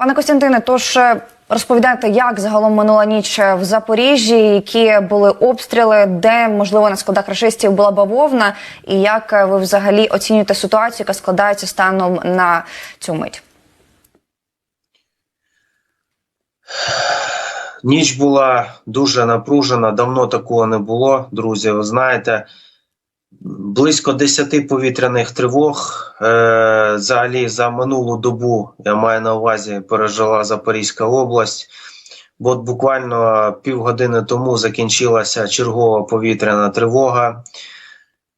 Пане Костянтине, тож е, розповідайте, як загалом минула ніч в Запоріжжі, які були обстріли, де можливо на складах рашистів була бавовна, і як е, ви взагалі оцінюєте ситуацію, яка складається станом на цю мить? Ніч була дуже напружена, давно такого не було, друзі. Ви знаєте, близько 10 повітряних тривог. Е, взагалі за минулу добу я маю на увазі пережила Запорізька область. Бо буквально півгодини тому закінчилася чергова повітряна тривога.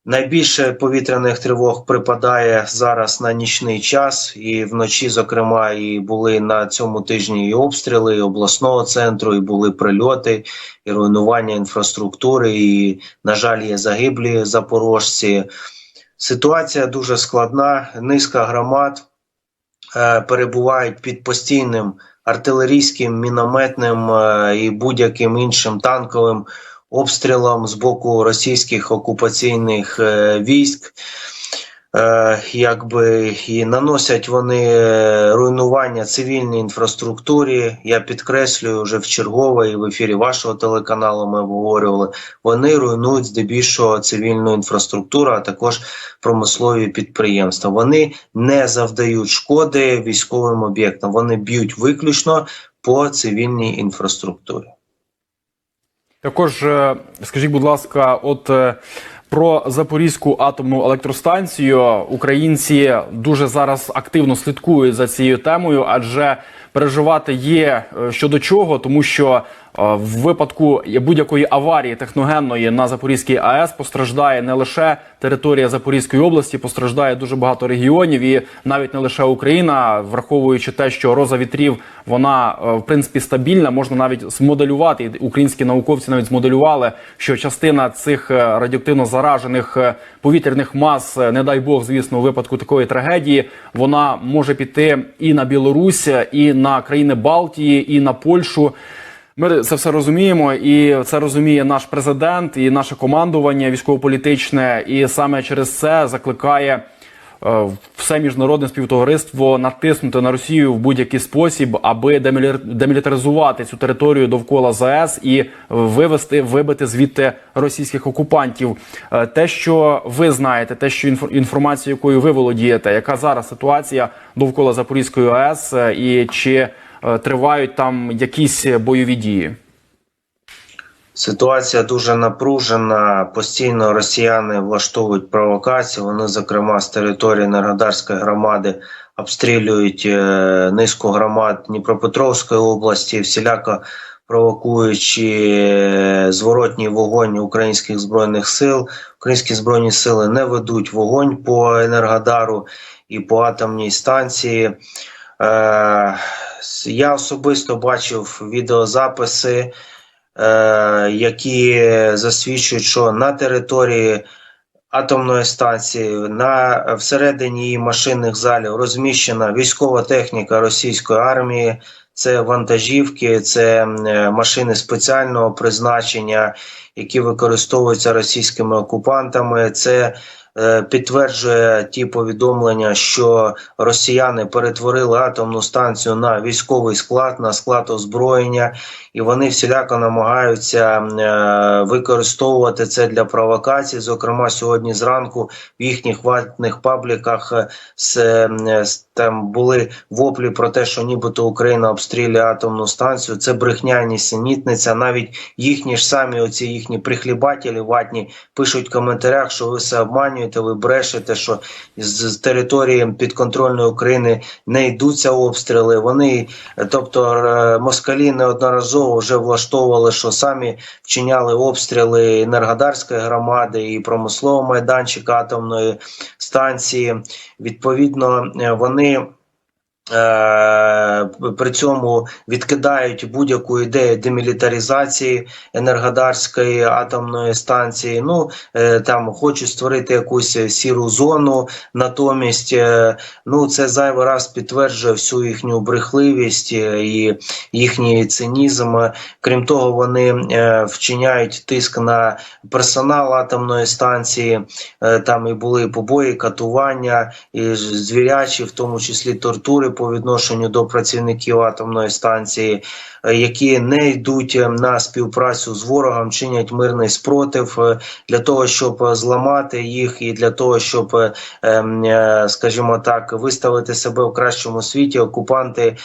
Найбільше повітряних тривог припадає зараз на нічний час, і вночі, зокрема, і були на цьому тижні і обстріли і обласного центру, і були прильоти, і руйнування інфраструктури. І, на жаль, є загиблі запорожці. Ситуація дуже складна. Низка громад е, перебувають під постійним артилерійським, мінометним е, і будь-яким іншим танковим обстрілом з боку російських окупаційних е, військ. Е, якби і наносять вони е, руйнування цивільній інфраструктурі. Я підкреслюю вже в чергове і в ефірі вашого телеканалу. Ми обговорювали. Вони руйнують здебільшого цивільну інфраструктуру, а також промислові підприємства. Вони не завдають шкоди військовим об'єктам. Вони б'ють виключно по цивільній інфраструктурі. Також е, скажіть, будь ласка, от е, про Запорізьку атомну електростанцію. Українці дуже зараз активно слідкують за цією темою, адже переживати є е, щодо чого, тому що в випадку будь-якої аварії техногенної на Запорізькій АЕС постраждає не лише територія Запорізької області, постраждає дуже багато регіонів, і навіть не лише Україна, враховуючи те, що роза вітрів вона в принципі стабільна, можна навіть змоделювати. Українські науковці навіть змоделювали, що частина цих радіоактивно заражених повітряних мас, не дай Бог, звісно, у випадку такої трагедії, вона може піти і на Білорусь, і на країни Балтії, і на Польщу. Ми це все розуміємо, і це розуміє наш президент і наше командування військово-політичне, і саме через це закликає е, все міжнародне співтовариство натиснути на Росію в будь-який спосіб, аби демілітаризувати цю територію довкола ЗАЕС і вивести, вибити звідти російських окупантів. Е, Те, що ви знаєте, те, що інформацію, якою ви володієте, яка зараз ситуація довкола Запорізької АЕС, е, і чи тривають там якісь бойові дії? Ситуація дуже напружена. Постійно росіяни влаштовують провокації. Вони, зокрема, з території Енергодарської громади обстрілюють е, низку громад Дніпропетровської області, всіляко провокуючи е, зворотній вогонь українських збройних сил. Українські збройні сили не ведуть вогонь по Енергодару і по атомній станції. Е, я особисто бачив відеозаписи, е, які засвідчують, що на території атомної станції, на всередині її машинних залів розміщена військова техніка російської армії. Це вантажівки, це машини спеціального призначення, які використовуються російськими окупантами. Це Підтверджує ті повідомлення, що росіяни перетворили атомну станцію на військовий склад, на склад озброєння, і вони всіляко намагаються використовувати це для провокацій. Зокрема, сьогодні зранку в їхніх ватних пабліках там були воплі про те, що нібито Україна обстрілює атомну станцію. Це брехня, нісенітниця. Навіть їхні ж самі, оці їхні прихлібателі ватні пишуть в коментарях, що ви все обманюєте, ви брешете, що з території підконтрольної України не йдуться обстріли. Вони, тобто, москалі неодноразово вже влаштовували, що самі вчиняли обстріли Енергодарської громади і промислового майданчика атомної станції. Відповідно, вони. При цьому відкидають будь-яку ідею демілітаризації енергодарської атомної станції. Ну там хочуть створити якусь сіру зону. Натомість, ну це зайвий раз підтверджує всю їхню брехливість і їхній цинізм. Крім того, вони вчиняють тиск на персонал атомної станції. Там і були побої, катування, і звірячі, в тому числі тортури по відношенню до працівників атомної станції, е, які не йдуть е, на співпрацю з ворогом, чинять мирний спротив е, для того, щоб зламати їх, і для того, щоб, ем, скажімо так, виставити себе в кращому світі. Окупанти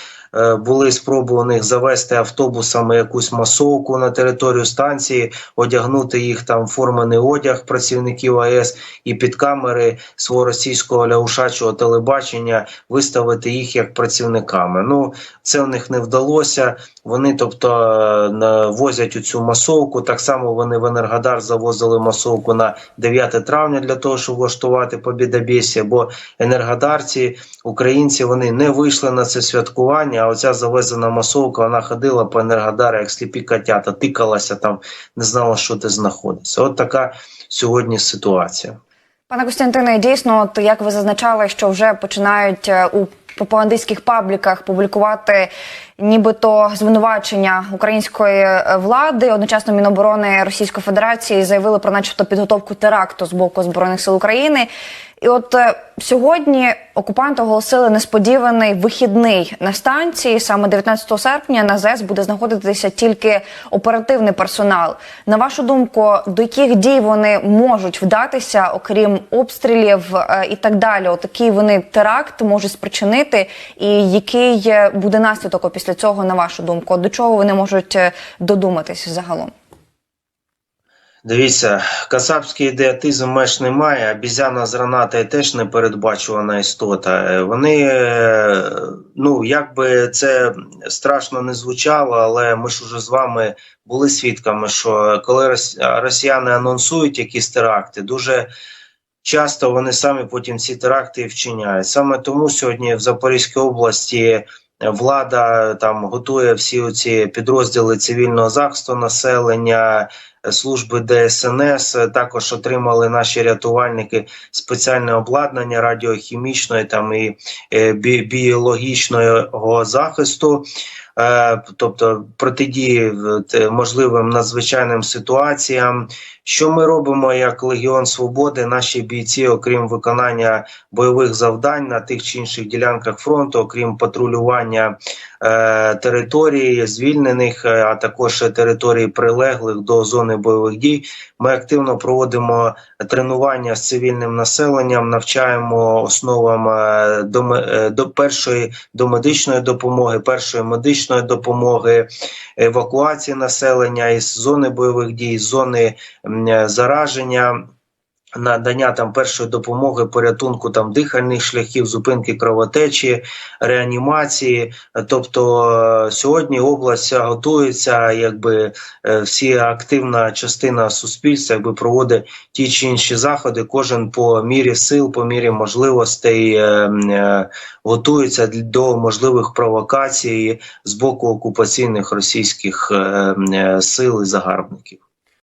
були спроби у них завести автобусами якусь масовку на територію станції, одягнути їх там формений одяг працівників АЕС і під камери свого російського ляушачого телебачення виставити їх як працівниками. Ну це в них не вдалося. Вони, тобто, е, возять у цю масовку. Так само вони в Енергодар завозили масовку на 9 травня для того, щоб влаштувати побідобєсія, бо енергодарці, українці, вони не вийшли на це святкування. А оця завезена масовка, вона ходила по енергодару, як сліпі котята, тикалася там, не знала, що ти знаходиться. От така сьогодні ситуація. Пане Костянтине, дійсно, от як ви зазначали, що вже починають е, у пропагандистських пабліках публікувати нібито звинувачення української е, влади. Одночасно Міноборони Російської Федерації заявили про, начебто, підготовку теракту з боку збройних сил України. І от е, сьогодні окупанти оголосили несподіваний вихідний на станції. Саме 19 серпня на ЗЕС буде знаходитися тільки оперативний персонал. На вашу думку, до яких дій вони можуть вдатися, окрім обстрілів е, і так далі? Отакий вони теракт можуть спричинити, і який е, буде наслідок після цього, на вашу думку? До чого вони можуть е, додуматись загалом? Дивіться, кацапський ідеатизм меж немає, обізяна з гранатою теж непередбачувана істота. Е, Вони, е, ну як би це страшно не звучало, але ми ж уже з вами були свідками, що коли росіяни анонсують якісь теракти, дуже часто вони самі потім ці теракти вчиняють. Саме тому сьогодні в Запорізькій області влада там готує всі ці підрозділи цивільного захисту населення служби ДСНС також отримали наші рятувальники спеціальне обладнання радіохімічної там і е, біологічного захисту. Е, Тобто протидії можливим надзвичайним ситуаціям. Що ми робимо як Легіон Свободи? Наші бійці, окрім виконання бойових завдань на тих чи інших ділянках фронту, окрім патрулювання е, територій звільнених, е, а також територій прилеглих до зони бойових дій. Ми активно проводимо тренування з цивільним населенням, навчаємо основам е, до, е, до першої домедичної допомоги, першої медичної допомоги, евакуації населення із зони бойових дій, з зони е, зараження. Надання там першої допомоги, порятунку там дихальних шляхів, зупинки кровотечі, реанімації. Тобто е, сьогодні область готується, якби е, всі активна частина суспільства, якби проводить ті чи інші заходи. Кожен по мірі сил, по мірі можливостей е, готується до можливих провокацій з боку окупаційних російських сил і загарбників.